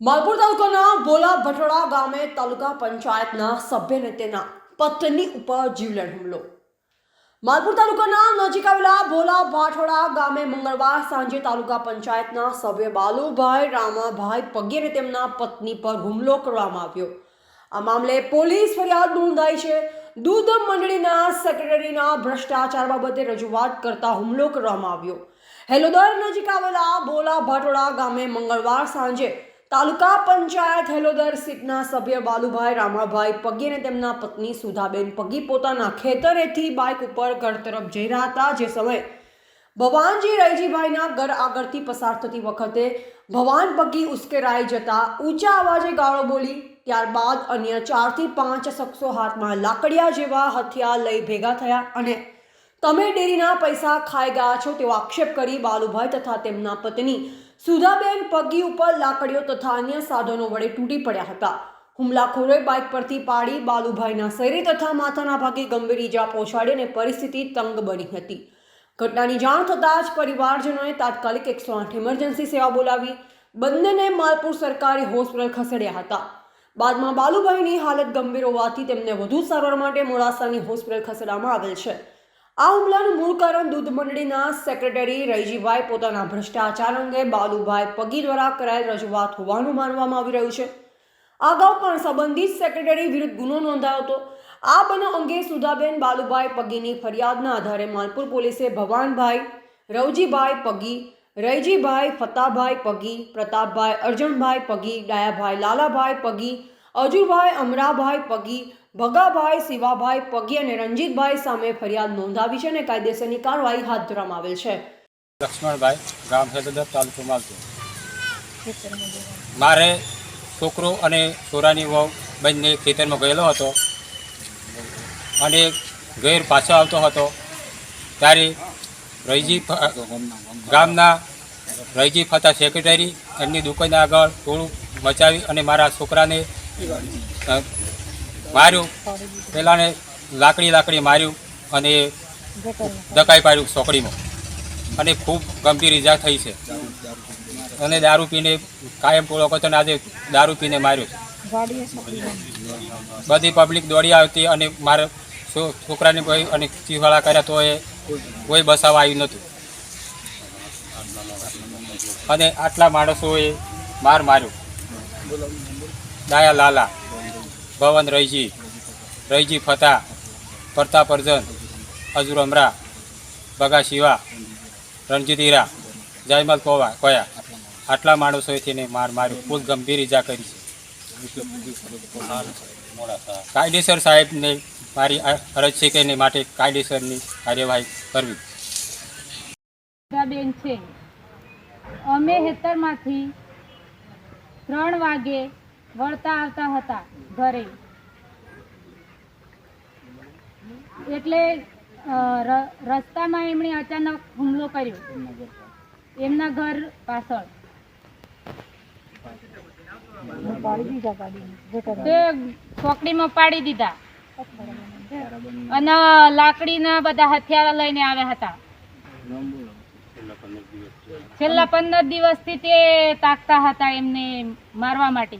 માલપુર તાલુકાના ભોલા ભટોડા ગામે તાલુકા પંચાયતના સભ્યને તેના પત્ની ઉપર જીવલેણ હુમલો. માલપુર તાલુકાના નજીક આવેલા ભોલા ભાઠોડા ગામે મંગળવાર સાંજે તાલુકા પંચાયતના સભ્ય બાલુભાઈ રામાભાઈ પગેરે તેમના પત્ની પર હુમલો કરવામાં આવ્યો. આ મામલે પોલીસ ફરિયાદ નોંધાઈ છે. દૂધ મંડળીના સેક્રેટરીના ભ્રષ્ટાચાર બાબતે રજૂઆત કરતા હુમલો કરવામાં આવ્યો. હેલોદર નજીક આવેલા ભોલા ભાટોડા ગામે મંગળવાર સાંજે તાલુકા પંચાયત હેલોદર સીટના સભ્ય બાલુભાઈ રામાભાઈ પગી અને તેમના પત્ની સુધાબેન પગી પોતાના ખેતરેથી બાઇક ઉપર ઘર તરફ જઈ રહ્યા હતા, જે સમયે ભવાનજી રૈજીભાઈના ઘર આગળથી પસાર થતી વખતે ભવાન પગી ઉશ્કેરાઈ જતા ઊંચા અવાજે ગાળો બોલી, ત્યારબાદ અન્ય ચારથી પાંચ શખ્સો હાથમાં લાકડિયા જેવા હથિયાર લઈ ભેગા થયા અને તમે ડેરીના પૈસા ખાઈ ગયા છો તેવો આક્ષેપ કરી બાલુભાઈ તથા તેમના પત્ની સુધાબેન પગી ઉપર લાકડીઓ તથા અન્ય સાધનો વડે તૂટી પડ્યા હતા. હુમલાખોરોએ બાઇક પરથી પાડી બાલુભાઈના શરીર તથા માથાના ભાગે ગંભીર ઈજા પહોંચાડી અને પરિસ્થિતિ તંગ બની હતી. ઘટનાની જાણ થતાં જ પરિવારજનોએ તાત્કાલિક એકસો આઠ ઇમરજન્સી સેવા બોલાવી બંનેને માલપુર સરકારી હોસ્પિટલ ખસેડ્યા હતા. બાદમાં બાલુભાઈની હાલત ગંભીર હોવાથી તેમને વધુ સારવાર માટે મોડાસાની હોસ્પિટલ ખસેડવામાં આવેલ છે. આ હુમલાનું મૂળ કારણ દૂધ મંડળીના સેક્રેટરી રૈજીભાઈ પોતાના ભ્રષ્ટાચાર અંગે બાલુભાઈ પગી દ્વારા કરાયેલ રજૂઆત હોવાનું માનવામાં આવી રહ્યું છે. અગાઉ પણ સંબંધિત સેક્રેટરી વિરુદ્ધ ગુનો નોંધાયો હતો. આ બનાવ અંગે સુધાબેન બાલુભાઈ પગીની ફરિયાદના આધારે માલપુર પોલીસે ભવાનભાઈ, રવજીભાઈ પગી, રૈજીભાઈ ફતાભાઈ પગી, પ્રતાપભાઈ અર્જણભાઈ પગી, ડાયાભાઈ લાલાભાઈ પગી, અજુભાઈ અમરાભાઈ પગી ભગાભાઈ શિવાભાઈ પગી અને રંજીતભાઈ સામે ફરિયાદ નોંધાવી છે અને કાયદેસરની કાર્યવાહી હાથ ધરવામાં આવેલ છે. લક્ષ્મણભાઈ ગામ હેદદર તાલુકો માલપુર. મારે છોકરો અને છોરાની વહુ બંને ખેતરમાં ગયેલો હતો અને ઘેર પાછો આવતો હતો ત્યારે રૈજી ગામના રૈજી ફતા સેક્રેટરી એમની દુકાન આગળ થોડું મચાવી અને મારા છોકરાને માર્યું. પહેલાંને લાકડી લાકડી માર્યું અને ધકાઈ પાડ્યું ચોકડીમાં અને ખૂબ ગંભીર ઈજા થઈ છે. અને દારૂ પીને કાયમ પૂરો કરતો આજે દારૂ પીને માર્યો બધી પબ્લિક દોડી આવતી અને મારા છોકરાને કોઈ અને ચીવાળા કર્યા તો એ કોઈ બસાવા આવ્યું નહોતું. અને આટલા માણસોએ માર માર્યો. દાયા લાલા. ભવન રૈજી રૈજી ફતા પ્રતાપ અર્જન અજુર અમરા, બગા, શિવા, રણજીત, હીરા, જયમલ, કોવા, કોયા. આટલા માણસોએ તેને માર માર્યો. ખૂબ ગંભીર ઈજા કરી છે. કાયદેસર સાહેબને મારી અરજ છે કે માટે કાયદેસરની કાર્યવાહી કરવી. અમે હેતરમાંથી ત્રણ વાગે વળતા આવતા હતા ઘરે. એટલે રસ્તામાં એમણે અચાનક હુમલો કર્યો. એમના ઘર પાછળ. તે ચોકડીમાં પાડી દીધા. અને લાકડીના બધા હથિયારો લઈને આવ્યા હતા. છેલ્લા પંદર દિવસથી તે તાકતા હતા એમને મારવા માટે.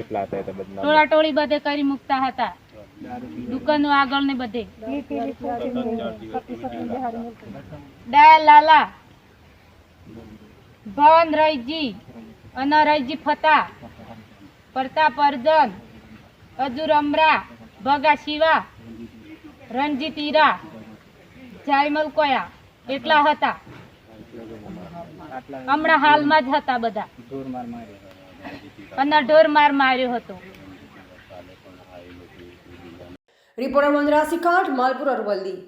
ટોળા ટોળી બધે કરી મૂકતા હતા. દુકાનો આગળ ને બધે. ડાયા લાલા, ભવન રૈજી અને રૈજી ફતા, પ્રતાપ અર્જન, અજુર અમરા, ભગા શિવા રણજીત ઈરા જાયમલ કોયા, એટલા હતા. હમણાં હાલમાં જ હતા બધા. અને ઢોર માર માર્યો હતો. રિપોર્ટર મંદરા સિકાટ માલપુર અરવલ્લી.